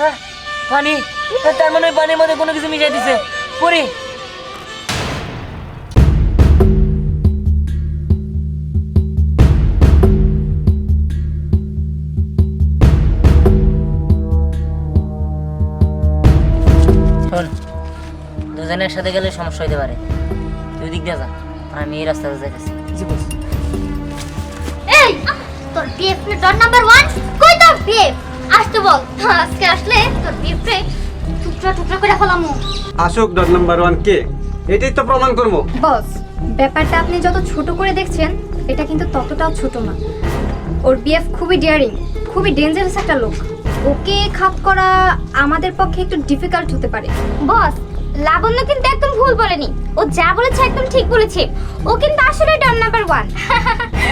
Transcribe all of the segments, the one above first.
হ্যাঁ, পানি। হ্যাঁ, তার মানে ওই পানির মধ্যে কোনো কিছু মিশাই দিছে। পরি শোন দুজনে একসাথে গেলে সমস্যা হইতে পারে। তুই দিক দিয়ে যা আমি এই রাস্তাতে যাইতেছি। জি বস। এই তোর বিএফ ডট নাম্বার 1 কই তোর বিএফ আসতে বল। আজকে আসলে তোর বিএফ টুকরা টুকরা করে ফেলামু। আসুক ডট নাম্বার ওয়ান কে? এটাই তো প্রমাণ করব। বস ব্যাপারটা আপনি যত ছোট করে দেখছেন এটা কিন্তু ততটাও ছোট না। ওর বিএফ খুবই ডিয়ারিং খুবই ডেঞ্জারাস একটা লোক। ওকে খাপ করা আমাদের পক্ষে একটু ডিফিকাল্ট হতে পারে। বস লাবণ্য কিন্তু একদম ভুল বলেনি। ও যা বলেছে একদম ঠিক বলেছে। ও কিন্তু আসলে ডট নাম্বার 1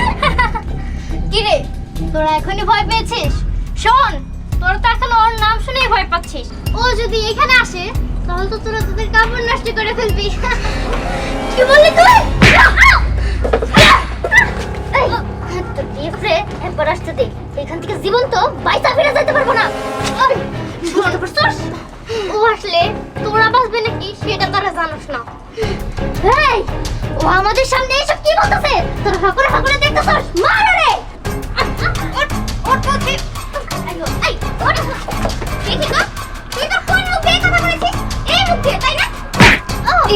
কি রে তোরা এখনই ভয় পেয়েছিস? শোন তোরা তো এখন ওর নাম শুনেই ভয় পাচ্ছিস। ও যদি এখানে আসে, তাহলে তো তোরা তোদের কাপড় নষ্ট করে ফেলবি। কি বললি তুই? তোর একবার দে। এখান থেকে জীবন তো বাইসা ফিরে পারব না। ও আসলে তোরা বাঁচবে নাকি, সেটা তারা জানোস না। ও আমাদের সামনে এসব কি বলতেছে? তোরা ফাঁকুরে ফাঁকুরে দেখতেছস? মার রে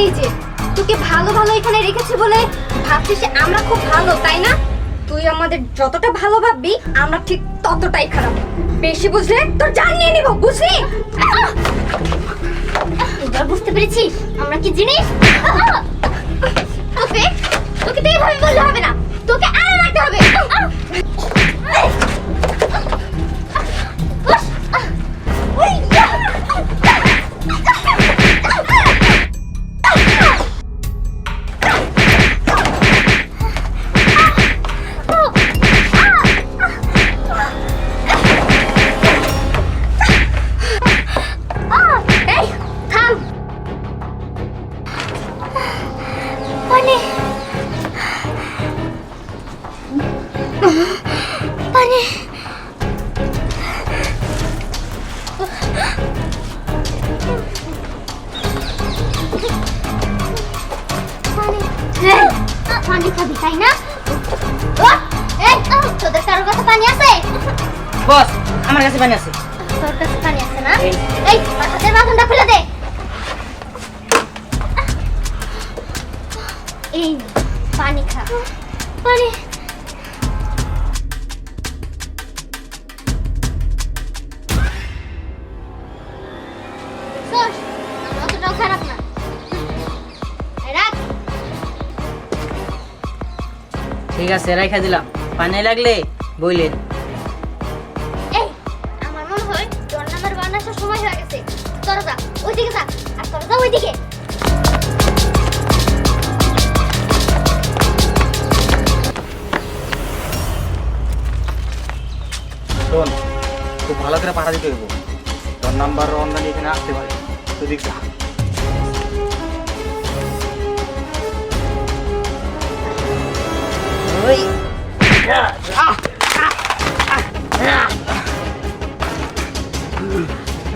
এই যে, তোকে ভালো ভালো এখানে রেখেছি বলে ভাবছিস আমরা খুব ভালো, তাই না? তুই আমাদের যতটা ভালো ভাববি, আমরা ঠিক ততটাই খারাপ। বেশি বুঝলে তোর জান নিয়ে নিব, বুঝলি! এবার বুঝতে পেরেছিস? আমরা কি জিনিস? তোদের কারোর কাছে পানি আছে? বস আমার কাছে পানি আছে। তোর কাছে পানি আছে না? এই। এই তোর হাতের বাঁধনটা খুলে দে। এই পানি খা। পানি। ঠিক আছে রাইখা দিলাম। পানি লাগলে বইলেন। এই আমার মনে হয় তোর নাম্বার ওয়ান সময় হয়ে গেছে। তোরা যা ওইদিকে যা আর তোরা যা ওইদিকে। শোন খুব ভালো করে পাঠা দিতে হইব। তোর নাম্বার জানি এখানে আসতে পারে। তুই দেখ เฮ้ยเฮ้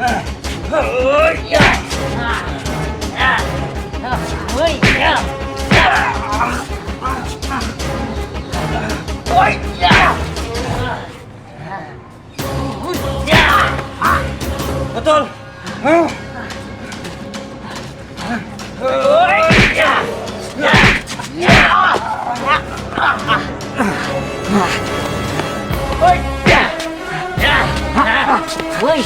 ยโอ้ยโอ้ย Betul. Huh? বস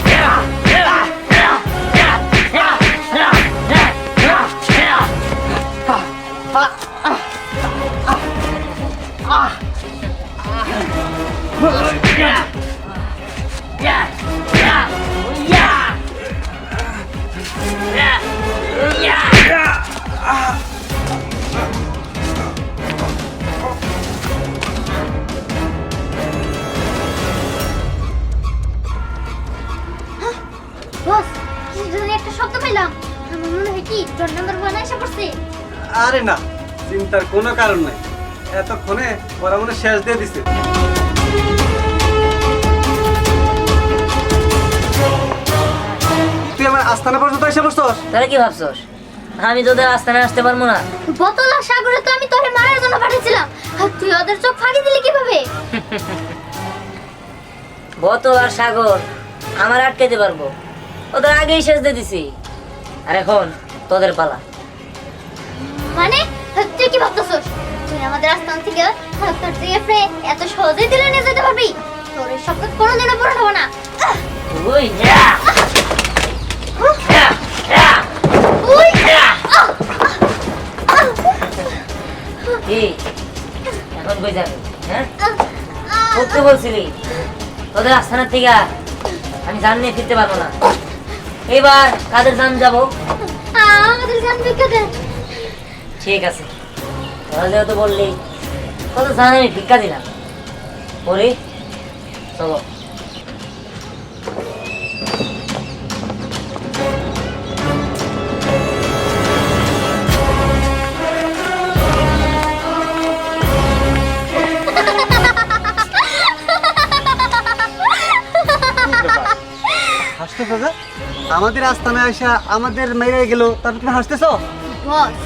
শব্দ পেলাম আমার মনে হয় কি তোর নাম্বার ওয়ান এসে পড়ছে আরে না চিন্তার কোনো কারণ নাই। এতক্ষণে ওরা মনে শেষ দিয়ে দিছে। এসে বসছস? তাহলে কি ভাবছস? আমি তোদের আস্তানে আসতে পারব না। বোতলা সাগরে তো আমি তোরে মারার জন্য পাঠিয়েছিলাম। আর তুই ওদের চোখ ফাঁকি দিলি কীভাবে? বোতল আর সাগর আমার আটকাইতে পারব। ওদের আগেই শেষ দিয়ে দিছি। আর এখন তোদের পালা। মানে তুই কি ভাবতেছস? তুই আমাদের আস্তান থেকে তোর জিএফরে এত সহজেই দিলে নিয়ে যেতে পারবি? তোর এই স্বপ্ন কোনোদিনও পূরণ হবে না। যা। কি? এখন কই যাবে? হ্যাঁ! করতে বলছিলি তোদের আস্তানার থেকে আমি জান নিয়ে ফিরতে পারব না। এবার কাদের জান যাব? আমাদের গান ভিক্ষা দেন ঠিক আছে। তোরা যেহেতু বললি কত জান আমি ভিক্ষা দিলাম। পরে চলো। হাসতেছ যে? আমাদের আস্তানে আসা আমাদের মেরে গেল তারপর তুমি হাসতেছো? বস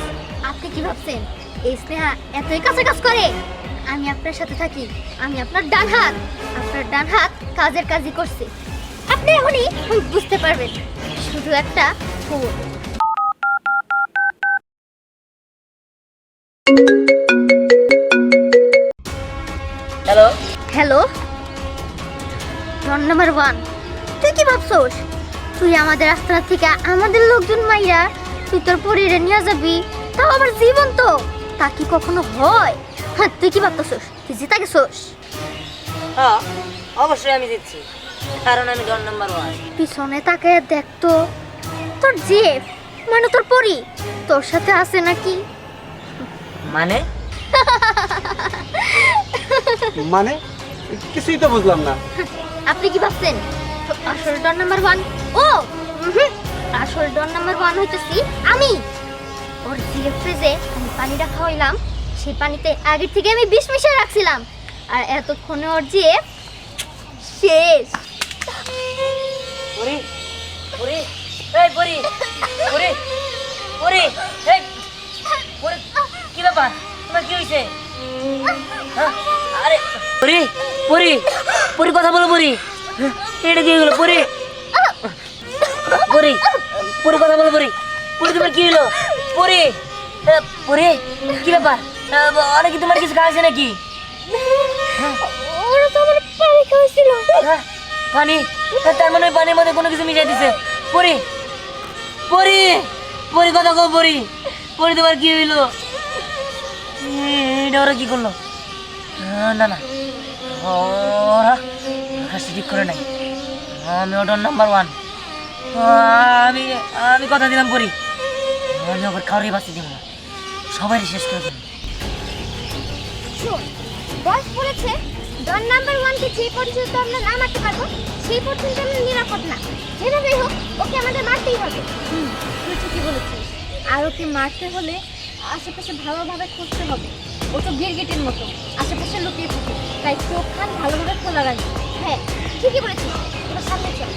আপনি কি ভাবছেন? এই স্নেহা এতই কাছে কাজ করে? আমি আপনার সাথে থাকি আমি আপনার ডান হাত। আপনার ডান হাত কাজের কাজই করছে। আপনি এখনই বুঝতে পারবেন। শুধু একটা phone hello hello Ron number one তুই কি ভাবছোস? তুই আমাদের আস্তানা থেকে আমাদের লোকজন মাইরা তুই তোর পরিরে নিয়ে যাবি? তাও আবার জীবন তো তা কি কখনো হয়? হ্যাঁ তুই কি ভাবতেছোস? তুই জিতা গেছোস? হ্যাঁ অবশ্যই আমি দিচ্ছি কারণ আমি ডন নাম্বার ওয়ান। পিছনে তাকে দেখতো তোর জেফ মানে তোর পরি তোর সাথে আছে নাকি? মানে? মানে? কিছুই তো বুঝলাম না। আপনি কি ভাবছেন? আসল ডন নাম্বার ওয়ান ও আসল ডন নাম্বার ওয়ান হইতেছি আমি। ওর জিরে ফ্রিজে আমি পানি রাখা হইলাম সেই পানিতে আগের থেকে আমি বিষ মিশিয়ে রাখছিলাম। আর এতক্ষণে ওর যে শেষ। পরি কি হ্যাঁ? আরে কথা বলো পরি এটা কি হলো পরি। পরি পরি কথা বলো পরি। পরি তোমার কি হলো? পরি। পরি? কি ব্যাপার? অনেক তোমার কিছু খাওয়াছে নাকি? ওরা তো আমার পানি খাওয়াছিল হ্যাঁ, পানি? হ্যাঁ, তার মানে পানির মধ্যে কোনো কিছু মিশাই দিছে। পরি পরি পরি কথা কো পরি। পরি তোমার কি হইল? এটা ওরা কি করল? না না। ওরা কাজটা করে নাই। আমি ওটার নাম্বার ওয়ান আমি আমি কথা দিলাম পরি আমি ওকে খাওয়ারই বাঁচিয়ে দিব না। সবাই শেষ করে দেবো। বলেছে ডন নাম্বার না মারতে পারব, সেই নিরাপদ না। ওকে মারতেই হবে। তুই ঠিকই বলেছিস। আর ওকে মারতে হলে আশেপাশে ভালোভাবে খুঁজতে হবে। মতো আশেপাশে লুকিয়ে থাকে। তাই চোখ খান ভালোভাবে খোলা রাখবে। হ্যাঁ ঠিকই বলেছিস তোমার সামনে চল।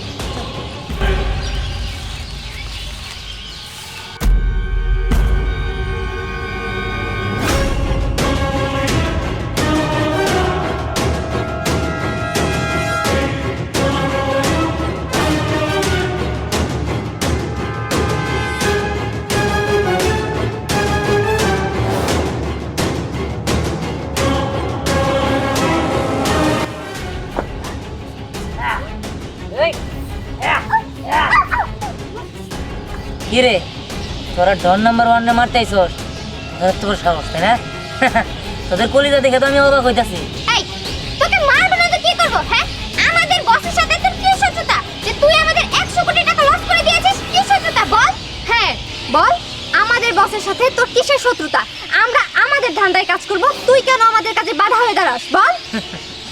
তোরা ডন নাম্বার ওয়ানে মারতে আইসস তোদের তোর সাহস তাই না? তোদের কলিজা দেখে তো আমি অবাক হইতাছি। এই তোকে মারবো না তো কি করব হ্যাঁ? আমাদের বসের সাথে তোর কি শত্রুতা যে তুই আমাদের 100 কোটি টাকা লস করে দিয়েছিস কি শত্রুতা বল? হ্যাঁ বল আমাদের বসের সাথে তোর কিসের শত্রুতা? আমরা আমাদের ধান্দায় কাজ করব তুই কেন আমাদের কাছে বাধা হয়ে দাঁড়াস বল?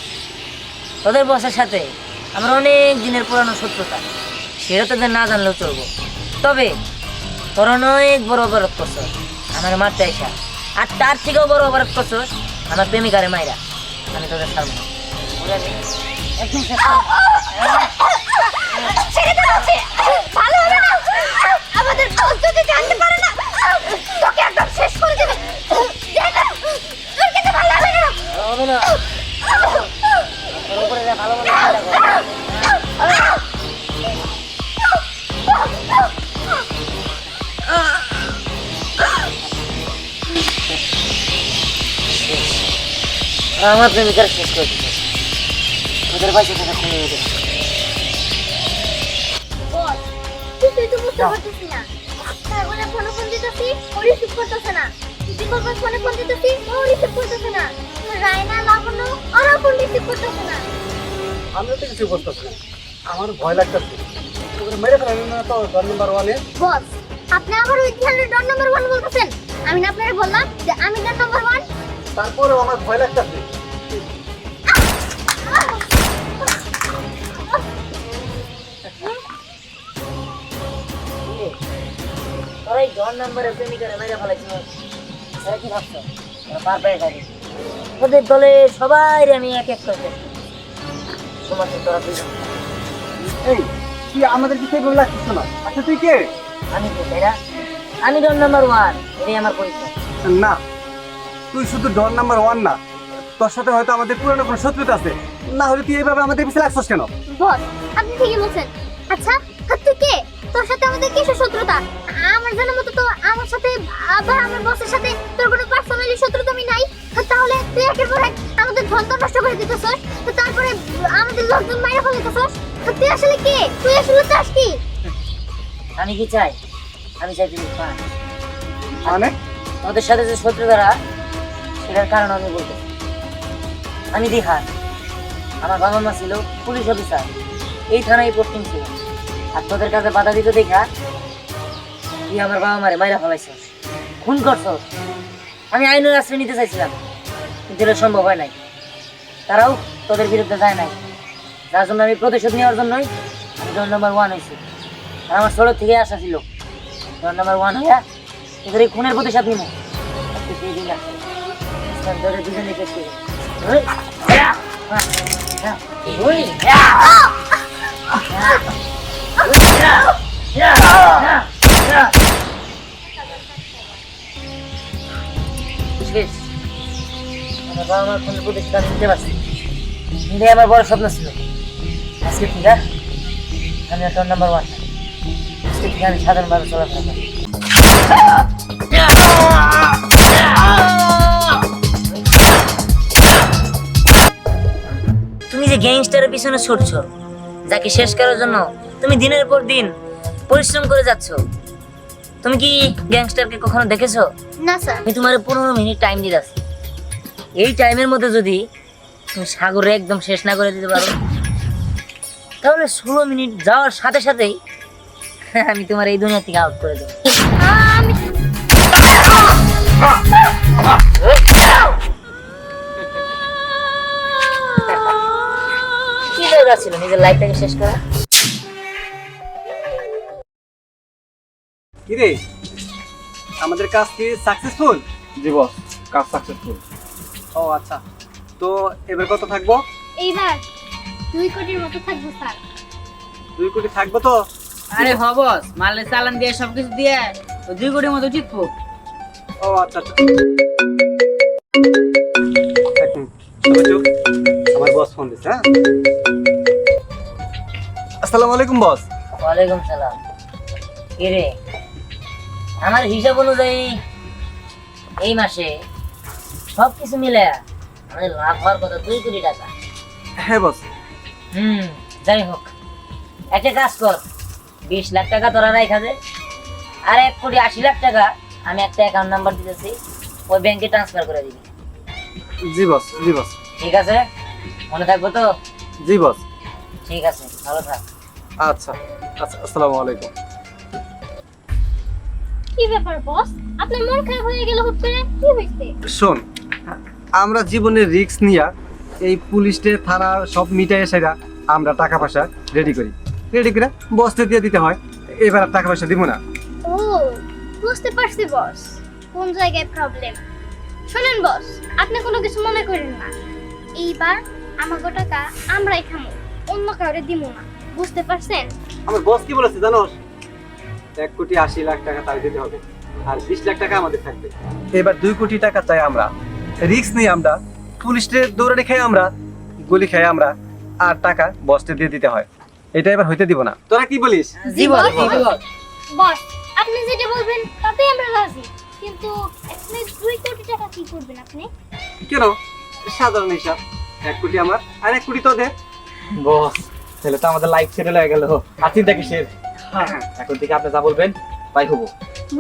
তোদের বসের সাথে আমার অনেক দিনের পুরানো শত্রুতা সেটা তোদের না জানলেও চলবো। তবে তোর অনেক বড় অপরাধ করছস আমার মারতে আইসা। আর তার থেকেও বড় অপরাধ করছস আমার প্রেমিকারে মাইরা। আমি তোদের ছাড়ব ভালো না। ভালো না। দিতেছি ও রিসিভ করতেছে না। রায়না লাবণ্য ওরা ফোন রিসিভ করতেছে না। তো কিছু বলতেছি না। আমার ভয় লাগতেছে। তোকে মেরে ফেলেন না তো ঘর নাম্বার ওয়ানে বস আপনি আবার ওই ধ্যানের ডন নাম্বার ওয়ান বলতেছেন? আমি না আপনাকে বললাম যে আমি ডন নাম্বার ওয়ান তারপরেও আমার ভয় লাগতেছে। তোরা এই জন নাম্বারের প্রেমিকারে মেরে ফেলাইছিল তারা কি ভাবছ? ওরা পার পেয়ে থাকে। ওদের দলে সবাই আমি এক এক করে দেখি। তোরা দুজন। এই তুই আমাদের কি সেইভাবে লাগছিস না? আচ্ছা তুই কে? আমি তাই আমি জন নাম্বার ওয়ান এটাই আমার পরিচয়। না। তুই শুধু ডর নাম্বার ওয়ান না তোর সাথে হয়তো আমাদের পুরনো কোনো শত্রুতা আছে। না হলে তুই এইভাবে আমাদের পিছিয়ে লাগছিস কেন? বস আপনি ঠিকই বলছেন। আচ্ছা আর তুই কে? তোর সাথে আমাদের কিসের শত্রুতা? আমার জানার মতো তো আমার সাথে আবার আমার বসের সাথে তোর কোনো পার্সোনালি শত্রুতা আমি নাই? তাহলে তুই একের পর এক আমাদের ধন তো নষ্ট করে দিতেছস তো তারপরে আমাদের লোকজন মাইরা ফেলতেছস তো তুই আসলে কে? তুই আসলে চাস কি? আমি কি চাই? আমি চাই তুমি পান মানে? তোমাদের সাথে যে শত্রুতারা সেটার কারণ আমি বলতে আমি দিহার। আমার বাবা মা ছিল পুলিশ অফিসার। এই থানায় পোস্টিং ছিল। আর তোদের কাছে বাধা দিতে দেখা, তুই আমার বাবা মারে মাইরা ফেলাইছ খুন করছ আমি আইনের আশ্রয় নিতে চাইছিলাম, কিন্তু এটা সম্ভব হয় নাই। তারাও তোদের বিরুদ্ধে যায় নাই। যার জন্য আমি প্রতিশোধ নেওয়ার জন্যই আমি জন নাম্বার ওয়ান হয়েছি। আর আমার ষোলো থেকে আসা ছিল জন নাম্বার ওয়ান হইয়া তোদের এই খুনের প্রতিশোধ নিব সেই দিন আসে তোদের দুজনে কেস করে ওই, যা, যা, ওই, যা, যা, ওই, যা, যা, যা, যা। বুঝছিস? আমার বাবা আমার খুনের প্রতিশোধ নিতে পারছি এটাই আমার বড় স্বপ্ন ছিল আজকে থেকে আমি একটা নাম্বার ওয়ান আজকে থেকে আমি সাধারণভাবে চলাফেরা করি গ্যাংস্টারের পিছনে ছুটছো যাকে শেষ করার জন্য তুমি দিনের পর দিন পরিশ্রম করে যাচ্ছ তুমি কি গ্যাংস্টারকে কখনো দেখেছ না স্যার আমি তোমার পনেরো মিনিট টাইম দিতেছি এই টাইমের মধ্যে যদি তুমি সাগরে একদম শেষ না করে দিতে পারো তাহলে ষোলো মিনিট যাওয়ার সাথে সাথেই আমি তোমার এই দুনিয়া থেকে আউট করে দেবো দরকার ছিল নিজের লাইফটাকে শেষ করা। কি রে? আমাদের কাজ কি সাকসেসফুল জি বস কাজ সাকসেসফুল ও আচ্ছা। তো এবার কত থাকব? এইবার দুই কোটির মতো থাকব স্যার। দুই কোটি থাকব তো? আরে হবস মালে চালান দিয়ে সবকিছু দিয়ে ওই দুই কোটির মতো টিকবো ও আচ্ছা আচ্ছা। আমার বস ফোন দিচ্ছে হ্যাঁ? আসসালামু আলাইকুম বস। ওয়ালাইকুম সালাম। কে রে? আমার হিসাব অনুযায়ী এই মাসে সব কিছু মিলে আমাদের লাভ হওয়ার কথা দুই কোটি টাকা। হ্যাঁ বস। হুম যাই হোক। একটা কাজ কর বিশ লাখ টাকা তোরা রাখা দে। আর এক কোটি আশি লাখ টাকা আমি একটা অ্যাকাউন্ট নাম্বার দিতেছি ওই ব্যাংকে ট্রান্সফার করে দিবি। জি বস জি বস। ঠিক আছে? মনে থাকব তো? জি বস। ঠিক আছে ভালো থাক। আচ্ছা আচ্ছা আসসালামু আলাইকুম। কি ব্যাপার বস? আপনার মন খারাপ হয়ে গেল হুট করে? কি হয়েছে? শোন আমরা জীবনের রিস্ক নিয়া এই পুলিশে থানা সব মিটাই সেটা আমরা টাকা পয়সা রেডি করি। রেডি করে বসতে দিয়ে দিতে হয়। এবার আর টাকা পয়সা দিব না। ও বুঝতে পারছি বস। কোন জায়গায় প্রবলেম শুনেন বস আপনি কোনো কিছু মনে করেন না। এইবার আমাকে টাকা আমরাই খামো অন্য কাউরে দিব না। বুঝতে পারছেন? আমার বস কি বলেছে জানোস? এক কোটি আশি লাখ টাকা তার দিতে হবে আর বিশ লাখ টাকা আমাদের থাকবে। এবার দুই কোটি টাকা চাই আমরা। রিস্ক নিয়ে আমরা পুলিশের দৌড়ানি খাই আমরা গুলি খাই আমরা আর টাকা বসতে দিয়ে দিতে হয়। এটা এবার হইতে দিব না। তোরা কি বলিস? বস আপনি যেটা বলবেন তাতে আমরা রাজি। কিন্তু আপনি দুই কোটি টাকা কি করবেন আপনি? কেন? সাধারণ হিসাব। এক কোটি আমার আর এক কোটি তোদের। বস তাহলে তো আমাদের লাইফ সেটেল হয়ে গেল। আর চিন্তা কিসের? এখন থেকে আপনি যা বলবেন তাই হব।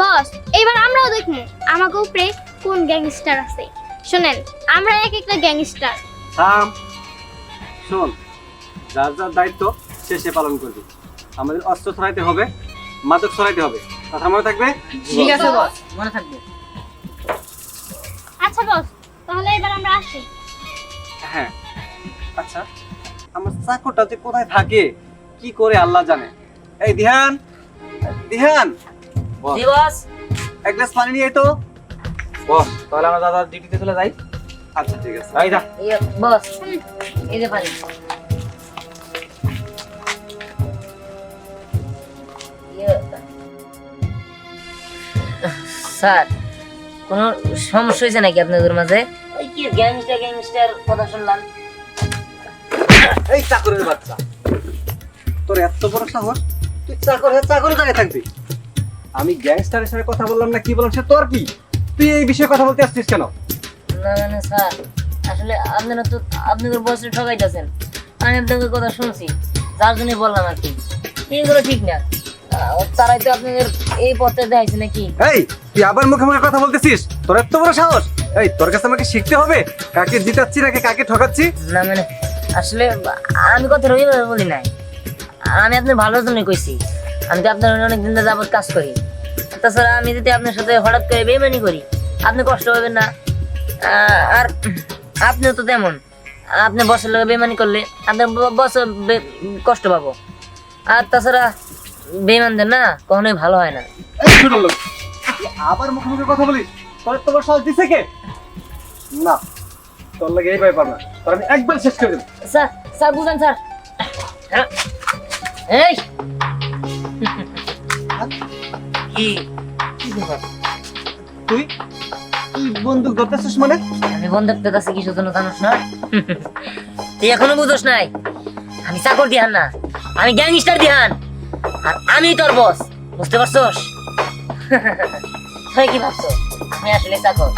বস এবার আমরাও দেখব আমাকে উপরে কোন গ্যাংস্টার আছে। শুনেন আমরা এক একটা গ্যাংস্টার থাম। শোন যার যার দায়িত্ব সে সে পালন করবে। আমাদের অস্ত্র ছড়াইতে হবে মাদক ছড়াইতে হবে। কথা মনে থাকবে? ঠিক আছে বস মনে থাকবে। আচ্ছা বস তাহলে এবার আমরা আসি। হ্যাঁ আচ্ছা। আমার চাকরটা যে কোথায় থাকে কি করে আল্লাহ জানে? এই ধ্যান ধ্যান বস, জি বস। এক গ্লাস পানি নিয়ে তো। বস তাহলে আমরা দাদা ডিউটিতে চলে যাই। আচ্ছা ঠিক আছে। এই যা। বস এই যে পানি। ইয়ে, স্যার কোনো সমস্যা হয়েছে নাকি আপনাদের মাঝে? ওই কি গ্যাংস্টার গ্যাংস্টার কথা শুনলাম। এই চাকরের বাচ্চা। তোর এত বড় সাহস? তুই চাকর হয়ে জায়গায় থাকবি। আমি গ্যাংস্টারের সাথে কথা বললাম না কি বললাম সে তোর কি? তুই এই বিষয়ে কথা বলতে আসছিস কেন? না মানে স্যার। আসলে আপনারা তো আপনাদের বসে ঠকাইতেছেন। আমি আপনাদের কথা শুনছি যার জন্য বললাম আর কি। এগুলো ঠিক না। তারাই তো আপনাদের এই পথে দেখাইছে নাকি? এই তুই আবার মুখে মুখে কথা বলতেছিস? তোর এত বড় সাহস? এই তোর কাছে আমাকে শিখতে হবে? কাকে জিতাচ্ছি নাকি কাকে ঠকাচ্ছি? না মানে আসলে আমি কথা রবিবার বলি নাই। আমি আপনার ভালোর জন্য কইছি। আমি তো আপনার অনেক দিন যাবত কাজ করি। তাছাড়া আমি যদি আপনার সাথে হঠাৎ করে বেমানি করি, আপনি কষ্ট পাবেন না। আর আপনিও তো তেমন। আপনি বসের লোক বেমানি করলে আপনার বস কষ্ট পাবো। আর তাছাড়া বেমানদের না কখনোই ভালো হয় না। আবার মুখে মুখে কথা বলিস? তোর বড় সাহস দিছে কে? না। তোর লাগে এই তোর আমি একবার শেষ করে দেবো। স্যার স্যার বুঝেন স্যার। হ্যাঁ। এই। কি? তুই? তুই বন্দুক ধরতেছিস মানে? আমি বন্ধুত্বের কাছে কিছু জন্য জানোস না। তুই এখনও বুঝোস নাই। আমি চাকর দিহান না। আমি গ্যাংস্টার দিহান। আর আমি তোর বস। বুঝতে পারছস? তুই কি ভাবছ আমি আসলে চাকর।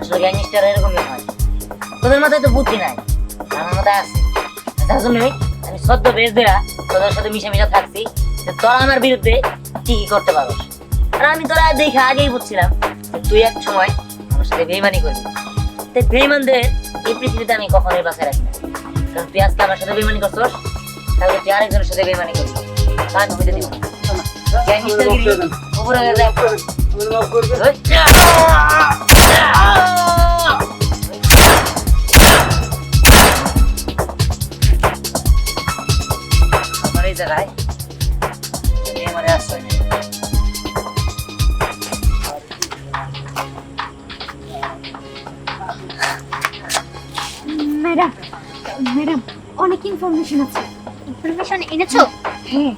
আসলে গ্যাংস্টার এরকমই হয়। তোদের মাথায় তো বুদ্ধি নাই। আমার মাথায় আছে। যার জন্যই আমি সদ্য বেশ দেয়া তোদের সাথে মিশে মিশে থাকছি যে তোরা আমার বিরুদ্ধে কি কি করতে পারোস। আর আমি তোরা দেখে আগেই বুঝছিলাম তুই এক সময় আমার সাথে বেইমানি করবি। তাই বেইমানদের এই পৃথিবীতে আমি কখনোই বাসায় রাখি না। কারণ তুই আজকে আমার সাথে বেইমানি করছস তাহলে তুই আরেকজনের সাথে বেইমানি করবি। তা আমি হইতে দিব উপরে জায়গায়। তুমি আশ্রয় নেই ম্যাডাম ম্যাডাম অনেক ইনফরমেশন আছে। ইনফরমেশন এনেছো? হ্যাঁ।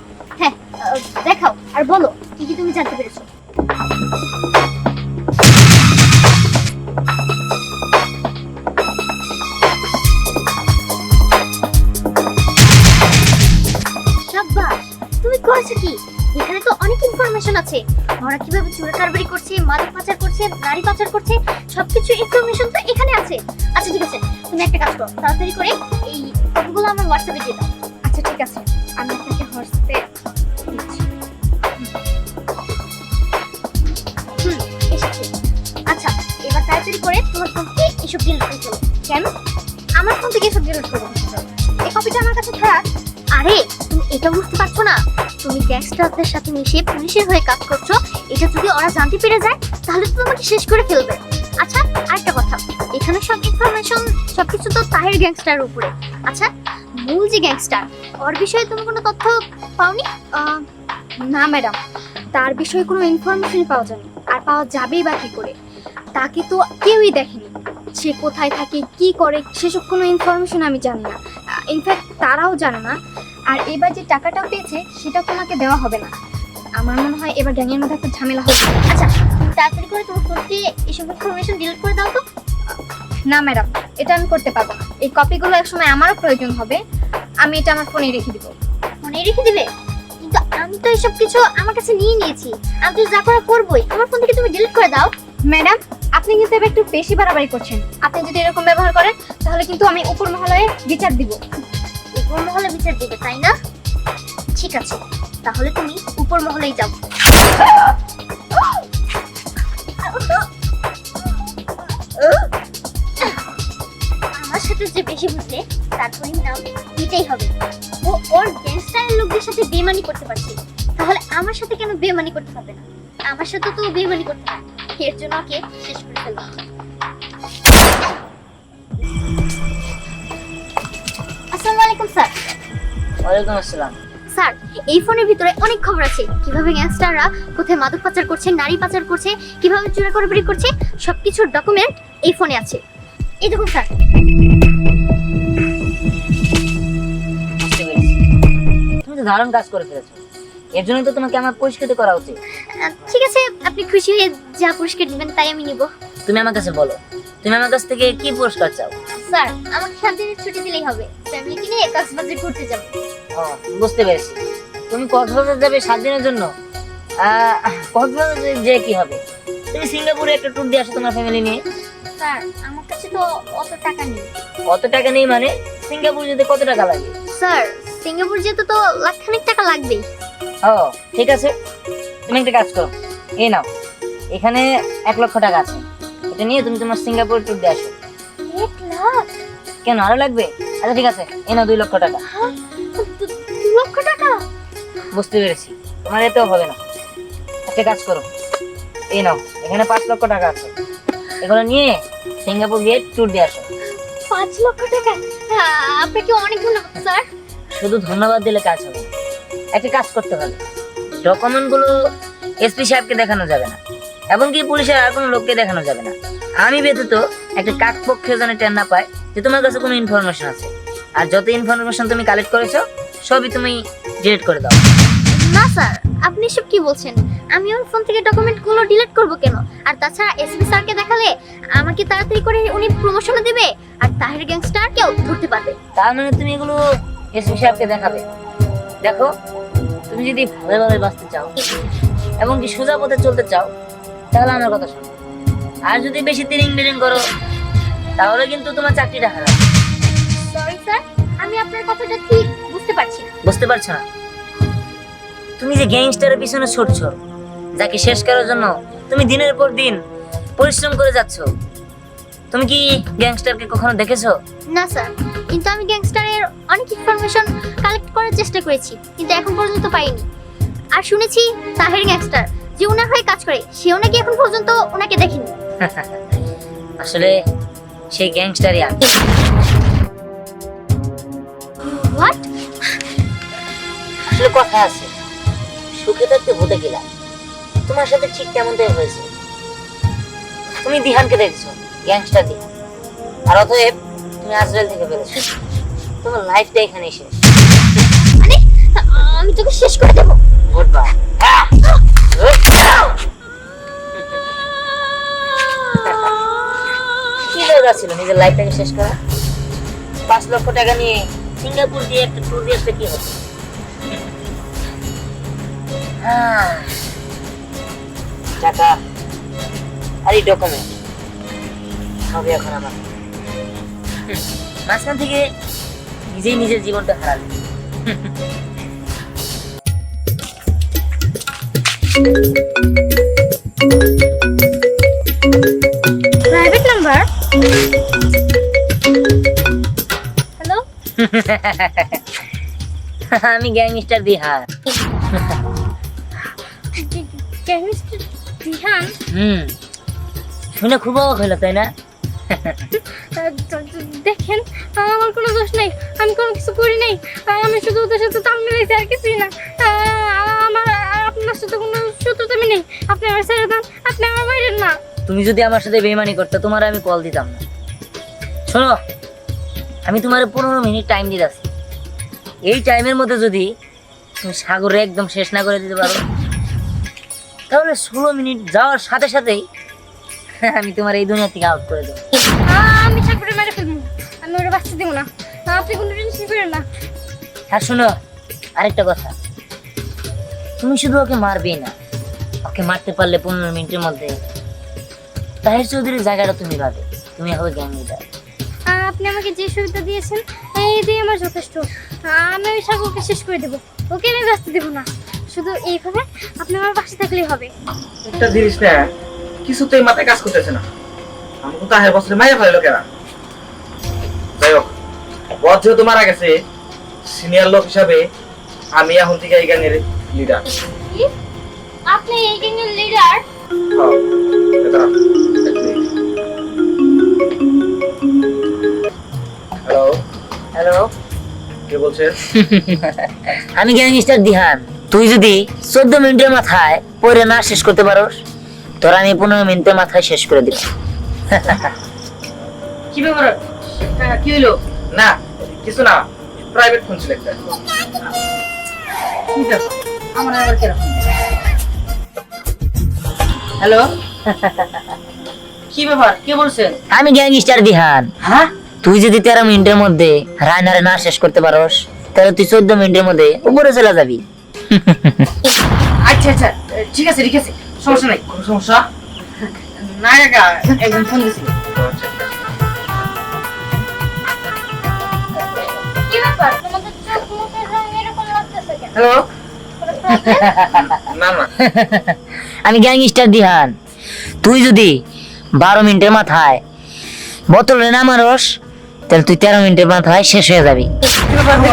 কাজ করছ, এটা যদি ওরা জানতে পেরে যায়, তাহলে তো তোমাকে শেষ করে ফেলবে। আচ্ছা আরেকটা কথা, এখানে সব ইনফরমেশন সবকিছু তো তাহের গ্যাংস্টারের উপরে। আচ্ছা মূল যে গ্যাংস্টার ওর বিষয়ে তুমি কোনো তথ্য পাওনি? না ম্যাডাম তার বিষয়ে কোনো ইনফরমেশন পাওয়া যায়নি। আর পাওয়া যাবেই বা কি করে? তাকে তো কেউই দেখেনি। সে কোথায় থাকে, কি করে, সেসব কোনো ইনফরমেশন আমি জানি না। ইনফ্যাক্ট তারাও জানে না। আর এবার যে টাকাটা পেয়েছে, সেটা তোমাকে দেওয়া হবে না। আমার মনে হয় এবার গ্যাংয়ের মধ্যে একটা ঝামেলা হবে। আচ্ছা তাড়াতাড়ি করে তোমার ফোন থেকে এসব ইনফরমেশন ডিলিট করে দাও তো। না ম্যাডাম এটা আমি করতে পারব না। এই কপিগুলো একসময় আমারও প্রয়োজন হবে। আমি এটা আমার ফোনে রেখে দিব। মনে রেখে দিবে? কিন্তু আমি তো এসব কিছু আমার কাছে নিয়ে নিয়েছি। আমি তো যা করা করবোই। আমার ফোন থেকে তুমি ডিলিট করে দাও। ম্যাডাম আপনি কিন্তু এবার একটু বেশি বাড়াবাড়ি করছেন। আপনি যদি এরকম ব্যবহার করেন তাহলে কিন্তু আমি উপর মহলায় বিচার দিব। উপর মহলে বিচার দিবে তাই না? ঠিক আছে, তাহলে তুমি উপর মহলেই যাও। আমার সাথে যে বেশি বুঝলে, তার পরিণাম দিতেই হবে। ও ওর গ্যাংস্টারের লোকদের সাথে বেমানি করতে পারছে। তাহলে আমার সাথে কেন বেমানি করতে পারবে না? আমার সাথে তো বেমানি করতে পারে। এর জন্য ওকে শেষ করে ফেলব আসসালামু আলাইকুম, স্যার। ওয়ালাইকুম আসসালাম। স্যার এই ফোনের ভিতরে অনেক খবর আছে। কীভাবে গ্যাংস্টাররা কোথায় মাদক পাচার করছে নারী পাচার করছে কীভাবে চুরা করে বেরি করছে সবকিছুর ডকুমেন্ট এই ফোনে আছে। এই দেখুন স্যার। তুমি তো দারুণ কাজ করে ফেলেছো। এর জন্য তো তোমাকে আমার পুরস্কৃত করা উচিত। ঠিক আছে আপনি খুশি হয়ে যা পুরস্কার দিবেন তাই আমি নিব। তুমি আমার কাছে বলো তুমি আমার কাছ থেকে কি পুরস্কার চাও? স্যার আমাকে সাত দিনের ছুটি দিলেই হবে। ফ্যামিলিকে নিয়ে কক্সবাজার ঘুরতে যাব। বুঝতে পেরেছি। তুমি কক্সবাজার যাবে সাত দিনের জন্য? কক্সবাজার যে কি হবে? তুমি সিঙ্গাপুরে একটা ট্যুর দিয়ে আসো তোমার ফ্যামিলি নিয়ে। স্যার আমার কাছে তো অত টাকা নেই। কত টাকা নেই মানে? সিঙ্গাপুর যেতে কত টাকা লাগে? স্যার সিঙ্গাপুর যেতে তো লাখখানেক টাকা লাগবেই। ও ঠিক আছে। তুমি একটা কাজ করো। এই নাও। এখানে এক লক্ষ টাকা আছে। এটা নিয়ে তুমি তোমার সিঙ্গাপুর ট্যুর দিয়ে আসো। এক লাখ? কেন আরও লাগবে? আচ্ছা ঠিক আছে। এই নাও দুই লক্ষ টাকা। দু লক্ষ টাকা? বুঝতে পেরেছি। তোমার এতেও হবে না। একটা কাজ করো। এই নাও এখানে পাঁচ লক্ষ টাকা আছে। এগুলো নিয়ে সিঙ্গাপুর গিয়ে ট্যুর দিয়ে আসো। পাঁচ লক্ষ টাকা? আপনাকে অনেক ধন্যবাদ স্যার। শুধু ধন্যবাদ দিলে কাজ হবে একটা কাজ করতে হবে। ডকুমেন্টগুলো এসপি সাহেবকে দেখানো যাবে না। এমনকি পুলিশের আর কোনো লোককে দেখানো যাবে না। আমি ব্যতীত একটা কাক পক্ষে যেন টের না পায় যে তোমার কাছে কোনো ইনফরমেশন আছে। আর যত ইনফরমেশন তুমি কালেক্ট করেছ সবই তুমি ডিলিট করে দাও। না স্যার আপনি সব কি বলছেন? আমি ওর ফোন থেকে ডকুমেন্টগুলো ডিলিট করব কেন? আর তাছাড়া এসপি স্যারকে দেখালে আমাকে তাড়াতাড়ি করে উনি প্রমোশনও দেবে আর তাহের গ্যাংস্টারকেও ধরতে পারবে। তার মানে তুমি এগুলো এসপি স্যারকে দেখাবে। দেখো তুমি যদি ভালোভাবে বাঁচতে চাও এবং কি সোজা পথে চলতে চাও তাহলে আমার কথা শোনো। আর যদি বেশি তিরিং বিরিং করো তাহলে কিন্তু তোমার চাকরিটা হারাবে। সরি স্যার আমি আপনার কথাটা ঠিক বুঝতে পারছি না। বুঝতে পারছ না? তুমি যে গ্যাংস্টারের পিছনে ছুটছো যাকে শেষ করার জন্য তুমি দিনের পর দিন পরিশ্রম করে যাচ্ছ? তুমি কি গ্যাংস্টারকে কখনো দেখেছ? না স্যার কিন্তু আমি গ্যাংস্টারের অনেক ইনফরমেশন কালেক্ট করার চেষ্টা করেছি কিন্তু এখন পর্যন্ত পাইনি। আর শুনেছি তাহের গ্যাংস্টার যে ওনার হয়ে কাজ করে সেও নাকি এখন পর্যন্ত ওনাকে দেখেনি। আসলে সেই গ্যাংস্টারই আমি আসলে কথা আছে। সুখে থাকতে ভূতে গেলাম। তোমার সাথে ঠিক তেমনটাই হয়েছে? তুমি দিহানকে দেখছ গ্যাংস্টার দিহান। আর অতএব তুমি আজরাইল থেকে পেরেছ তোমার লাইফটা এখানে শেষ। মানে আমি তোকে শেষ করে দেবো। গুড বাই কি দরকার ছিল নিজের লাইফটাকে শেষ করা। পাঁচ লক্ষ টাকা নিয়ে সিঙ্গাপুর দিয়ে একটা ট্যুর দিয়ে কি হ্যাঁ, টাকা আর এই ডকুমেন্ট হবে এখন আমার। মাঝখান থেকে নিজেই নিজের জীবনটা হারালে। প্রাইভেট নাম্বার হ্যালো আমি গ্যাংস্টার দিহান কেমিস্ট্রি দিহান হুম। শুনে খুব অবাক হলো তাই না? দেখেন আমার কোনো দোষ নেই আমি কোনো কিছু করি নাই আমি শুধু ওদের সাথে তাল মিলাইছি আর কিছুই না। আমার আপনার সাথে কোনো শত্রুতা আমি নেই। আপনি আমার ছেড়ে দেন আপনি আমার বাইরের না। তুমি যদি আমার সাথে বেইমানি করতে তোমার আমি কল দিতাম না। শোনো আমি তোমার পনেরো মিনিট টাইম দিতেছি এই টাইমের মধ্যে যদি তুমি সাগরে একদম শেষ না করে দিতে পারো তাহলে ষোলো মিনিট যাওয়ার সাথে সাথেই আমি তোমার এই দুনিয়া থেকে আউট করে দেবো। আমি ঠাকুরে মেরে ফেলব আমি ওরা বাঁচতে দেবো না। আপনি কোনো টেনশন করেন না। আর শোনো আরেকটা কথা। তুমি শুধু ওকে মারবেই না। ওকে মারতে পারলে পনেরো মিনিটের মধ্যে তাহের চৌধুরীর জায়গাটা তুমি পাবে। তুমি হবে গ্যাং লিডার আপনি আমাকে যে সুবিধা দিয়েছেন এই দিয়ে আমার যথেষ্ট। আমি ওই সাগরকে শেষ করে দেবো। ওকে আমি ব্যস্ত দেবো না। শুধু এইভাবে আপনি আমার পাশে থাকলেই হবে। একটা জিনিস না কিছুতেই মাথায় কাজ করতেছে না। আমাকে তো আহের বছরে মাইয়া ফেলে লোকেরা যাই হোক বস যেহেতু মারা গেছে সিনিয়র লোক হিসাবে আমি এখন থেকে এই গ্যাংয়ের লিডার আপনি এই গ্যাংয়ের লিডার হ্যালো হ্যালো কে বলছেন? আমি গ্যাংস্টার দিহান। তুই যদি চোদ্দ মিনিটের মাথায় পড়ে না শেষ করতে পারোস তোর আমি পনেরো মিনিটের মাথায় শেষ করে দিব কি ব্যাপার? হ্যাঁ, কি হইল? না কিছু না প্রাইভেট ফোন ছিল একটা। আমার আবার কীরকম? হ্যালো? কি ব্যাপার? কে বলছেন আমি গ্যাংস্টার দিহান। হ্যাঁ? তুই যদি তেরো মিনিটের মধ্যে রায়নারে না শেষ করতে পারোস তাহলে তুই চোদ্দ মিনিটের মধ্যে উপরে চলে যাবি। আচ্ছা আচ্ছা ঠিক আছে ঠিক আছে সমস্যা নাই কোনো সমস্যা? না কাকা একজন ফোন দিছিল হ্যালো? আমি গ্যাংস্টার দিহান। তুই যদি বারো মিনিটের মাথায় বোতলে না মারস তাহলে তুই তেরো মিনিটের মাথায় শেষ হয়ে যাবি।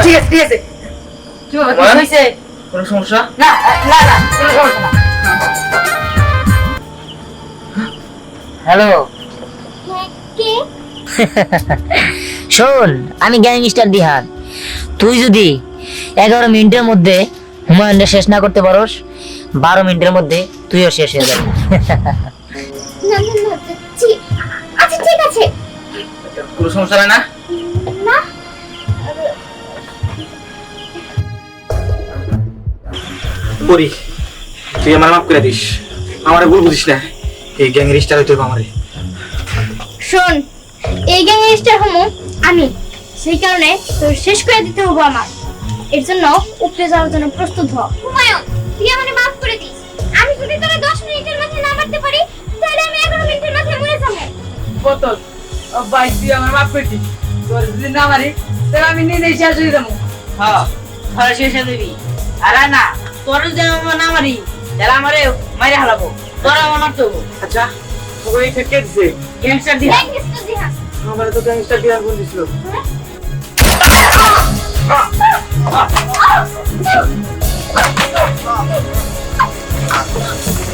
ঠিক আছে ঠিক আছে। কোনো সমস্যা? না না না কোনো সমস্যা না। হ্যালো। হ্যাঁ, কে? শোন আমি গ্যাংস্টার দিহান। তুই যদি এগারো মিনিটের মধ্যে হুমায়ুনটা শেষ না করতে পারোস বারো মিনিটের মধ্যে তুইও শেষ হয়ে যাবি। না না না জি- আচ্ছা ঠিক আছে। কোনো সমস্যা নাই না? না। করি তুই আমার মাফ করে দিস। আমারে ভুল বুঝিস না। এই গ্যাংয়ের স্টার হইতে হবে আমারে। শোন এই গ্যাংয়ের স্টার হমু আমি। সেই কারণে তোর শেষ করে দিতে হব আমার। এর জন্য উপরে যাওয়ার জন্য প্রস্তুত হ। হুমায়ুন তুই আমাকে মাফ করে দিস। আমি যদি তোরা দশ মিনিটের মাঝে না মারতে পারি তাহলে আমি এগারো মিনিটের মাঝে মরে যাব। বোতল ভাই তুই আমার মাফ করছিস তোর যদি না মারি তাহলে আমি নিজেই শেষ হয়ে যাব। হ্যাঁ শেষ হয়ে দিবি আর না তোর আমার না মারি তাহলে আমারে মাইরে হালাবো তোরা আমার আচ্ছা তোকে এই ঠেকে দিছে গ্যাংস্টার দিয়া গ্যাংস্টার দিহা আমারে তো গ্যাংস্টার দিছিল। Ah!